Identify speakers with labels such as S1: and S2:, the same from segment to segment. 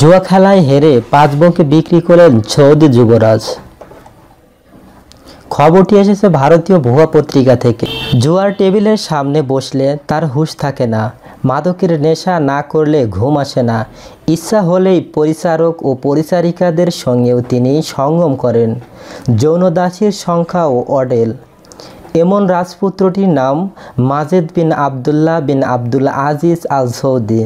S1: জুয়া খেলায় হেরে পাঁচ বউকে বিক্রি করলেন সৌদি যুবরাজ। খবরটি এসেছে ভারতীয় ভুয়া পত্রিকা থেকে। জুয়ার টেবিলের সামনে বসলে তার হুঁশ থাকে না, মাদকের নেশা না করলে ঘুম আসে না। ইচ্ছা হলেই পরিচারক ও পরিচারিকাদের সঙ্গেও তিনি সঙ্গম করেন। যৌনদাসীর সংখ্যাও অডেল। এমন রাজপুত্রটির নাম Majed bin Abdullah bin Abdul Aziz Al Saudi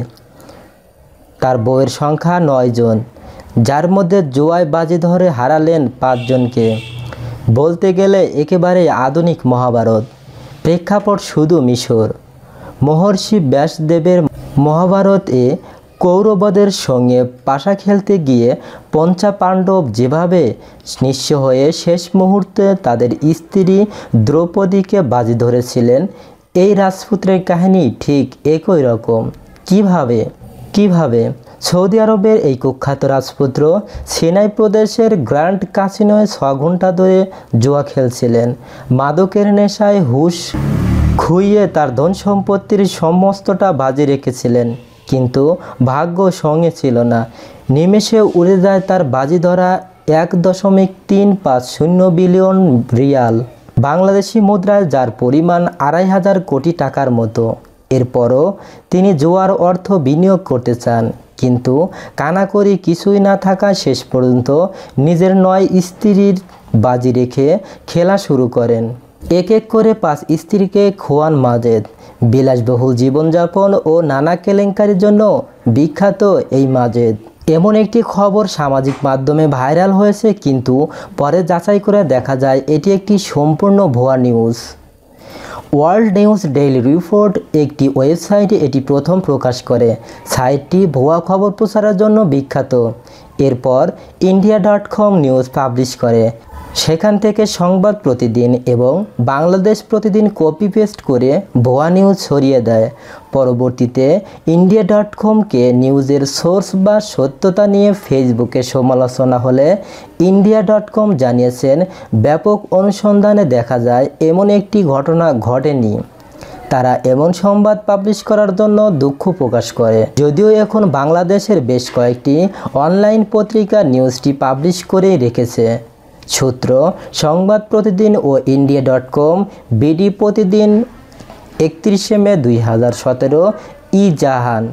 S1: তার বউয়ের সংখ্যা নয় জন, যার মধ্যে জুয়ায় বাজি ধরে হারালেন পাঁচজনকে বলতে গেলে একেবারে আধুনিক মহাভারত। প্রেক্ষাপট শুধু মিশর। মহর্ষি ব্যাসদেবের মহাভারত এ কৌরবদের সঙ্গে পাশা খেলতে গিয়ে পঞ্চা পাণ্ডব যেভাবে নিঃস্ব হয়ে শেষ মুহূর্তে তাদের স্ত্রী দ্রৌপদীকে বাজি ধরেছিলেন, এই রাজপুত্রের কাহিনী ঠিক একই রকম। কীভাবে? কীভাবে সৌদি আরবের এই কুখ্যাত রাজপুত্র সিনাই প্রদেশের গ্র্যান্ড কাসিনোয় ছ ঘণ্টা ধরে জুয়া খেলছিলেন। মাদকের নেশায় হুশ খুইয়ে তার ধন সম্পত্তির সমস্তটা বাজি রেখেছিলেন। কিন্তু ভাগ্য সঙ্গে ছিল না। নিমেষে উড়ে যায় তার বাজি ধরা এক দশমিক তিন পাঁচ শূন্য বিলিয়ন রিয়াল। বাংলাদেশি মুদ্রায় যার পরিমাণ আড়াই হাজার কোটি টাকার মতো। এরপরও তিনি জোয়ার অর্থ বিনিয়োগ করতে চান, কিন্তু কানাকড়ি কিছুই না থাকা শেষ পর্যন্ত নিজের নয় স্ত্রীর বাজি রেখে খেলা শুরু করেন। এক এক করে পাঁচ স্ত্রীকে খোয়ান মাজেদ। বিলাসবহুল জীবনযাপন ও নানা কেলেঙ্কারির জন্য বিখ্যাত এই মাজেদ। এমন একটি খবর সামাজিক মাধ্যমে ভাইরাল হয়েছে, কিন্তু পরে যাচাই করে দেখা যায় এটি একটি সম্পূর্ণ ভুয়া news. World news daily report, একটি ওয়েবসাইটে এটি প্রথম প্রকাশ করে। সাইটটি ভুয়া খবর প্রচারের জন্য বিখ্যাত। এরপর India dot com news publish করে। সেখান থেকে সংবাদ প্রতিদিন এবং বাংলাদেশ প্রতিদিন কপি পেস্ট করে ভুয়া নিউজ ছড়িয়ে দেয়। পরবর্তীতে ইন্ডিয়া ডট কমকে নিউজের সোর্স বা সত্যতা নিয়ে ফেসবুকে সমালোচনা হলে ইন্ডিয়া ডট কম জানিয়েছেন, ব্যাপক অনুসন্ধানে দেখা যায় এমন একটি ঘটনা ঘটেনি। তারা এমন সংবাদ পাবলিশ করার জন্য দুঃখ প্রকাশ করে। যদিও এখন বাংলাদেশের বেশ কয়েকটি অনলাইন পত্রিকা নিউজটি পাবলিশ করেই রেখেছে। সূত্র, সংবাদ প্রতিদিন ও India dot com, BD Pratidin একত্রিশে মে দুই হাজার সতেরো, ই জাহান।